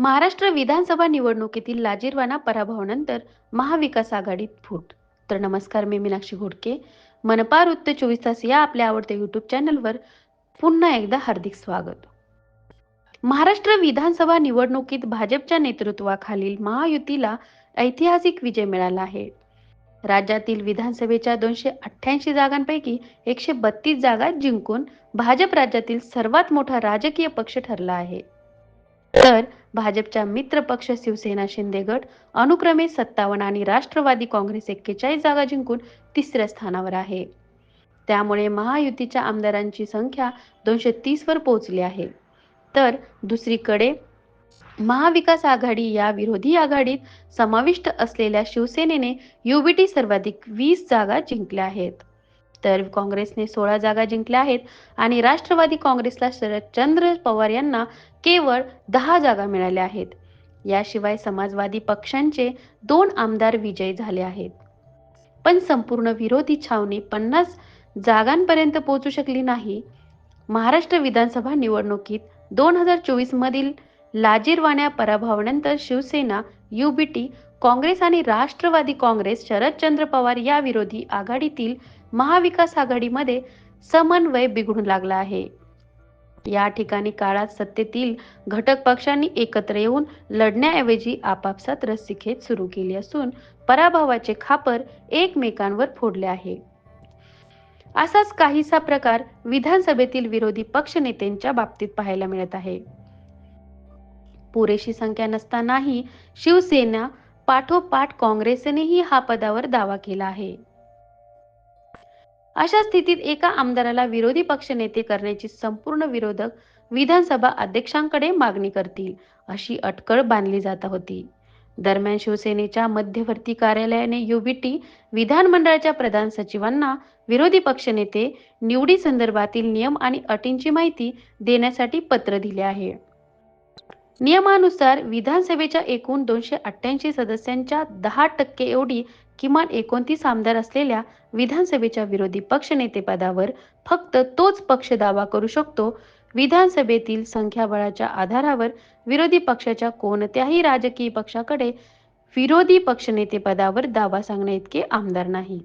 महाराष्ट्र विधानसभा निवडणुकीतील लाजिरवाना पराभवानंतर महाविकास आघाडीत फूट. तर नमस्कार मी मीनाक्षी घोडके. मनपा वृत्त चोवीस तास या आपल्या आवडत्या युट्यूब चॅनलवर पुन्हा एकदा हार्दिक स्वागत. महाराष्ट्र विधानसभा निवडणुकीत भाजपच्या नेतृत्वाखालील महायुतीला ऐतिहासिक विजय मिळाला आहे. राज्यातील विधानसभेच्या दोनशे अठ्ठ्याऐंशी जागांपैकी एकशे बत्तीस जागा जिंकून भाजप राज्यातील सर्वात मोठा राजकीय पक्ष ठरला आहे. तर भाजपच्या मित्र पक्ष शिवसेना शिंदे गट अनुक्रमे सत्तावन्न आणि राष्ट्रवादी काँग्रेस एक्केचाळीस जागा जिंकून तिसऱ्या स्थानावर आहे. त्यामुळे महायुतीच्या आमदारांची संख्या दोनशे तीस वर पोहोचली आहे. तर दुसरीकडे महाविकास आघाडी या विरोधी आघाडीत समाविष्ट असलेल्या शिवसेनेने युबीटी सर्वाधिक वीस जागा जिंकल्या आहेत. तर काँग्रेसने सोळा जागा जिंकल्या आहेत आणि राष्ट्रवादी काँग्रेसला शरदचंद्र पवार यांना केवळ दहा जागा मिळाल्या आहेत. याशिवाय समाजवादी पक्षांचे दोन आमदार विजयी झाले आहेत. पण संपूर्ण विरोधी छावणी पन्नास जागांपर्यंत पोहोचू शकली नाही. महाराष्ट्र विधानसभा निवडणुकीत दोन हजार चोवीस मधील लाजीरवाण्या पराभवानंतर शिवसेना युबीटी काँग्रेस आणि राष्ट्रवादी काँग्रेस शरदचंद्र पवार या विरोधी आघाडीतील महाविकास आघाडीमध्ये समन्वय बिघडू लागला आहे. या ठिकाणी काळात सत्तेतील घटक पक्षांनी एकत्र येऊन लढण्याऐवजी आपापसात रस्सीखेच सुरू केली असून पराभवाचे खापर एकमेकांवर फोडले आहे. असाच काहीसा प्रकार विधानसभेतील विरोधी पक्षनेत्यांच्या बाबतीत पाहायला मिळत आहे. पुरेशी संख्या नसतानाही शिवसेना पाठोपाठ काँग्रेसनेही हा पदावर दावा केला आहे. अशा स्थितीत एका आमदाराला विरोधी पक्षनेते करण्याची संपूर्ण विरोधक विधानसभा अध्यक्षांकडे मागणी करतील अशी अटकळ बांधली जात होती. दरम्यान शिवसेनेच्या मध्यवर्ती कार्यालयाने युबीटी विधानमंडळाच्या प्रधान सचिवांना विरोधी पक्षनेते निवडी संदर्भातील नियम आणि अटींची माहिती देण्यासाठी पत्र दिले आहे. नियमानुसार विधानसभेच्या एकूण दोनशे अठ्ठ्याऐंशी सदस्यांच्या दहा टक्के एवढी किमान एकोणतीस आमदार असलेल्या विधानसभेच्या विरोधी पक्षनेतेपदावर फक्त तोच पक्ष दावा करू शकतो. विधानसभेतील संख्याबळाच्या आधारावर विरोधी पक्षाच्या कोणत्याही राजकीय पक्षाकडे विरोधी पक्षनेतेपदावर दावा सांगण्या इतके आमदार नाही.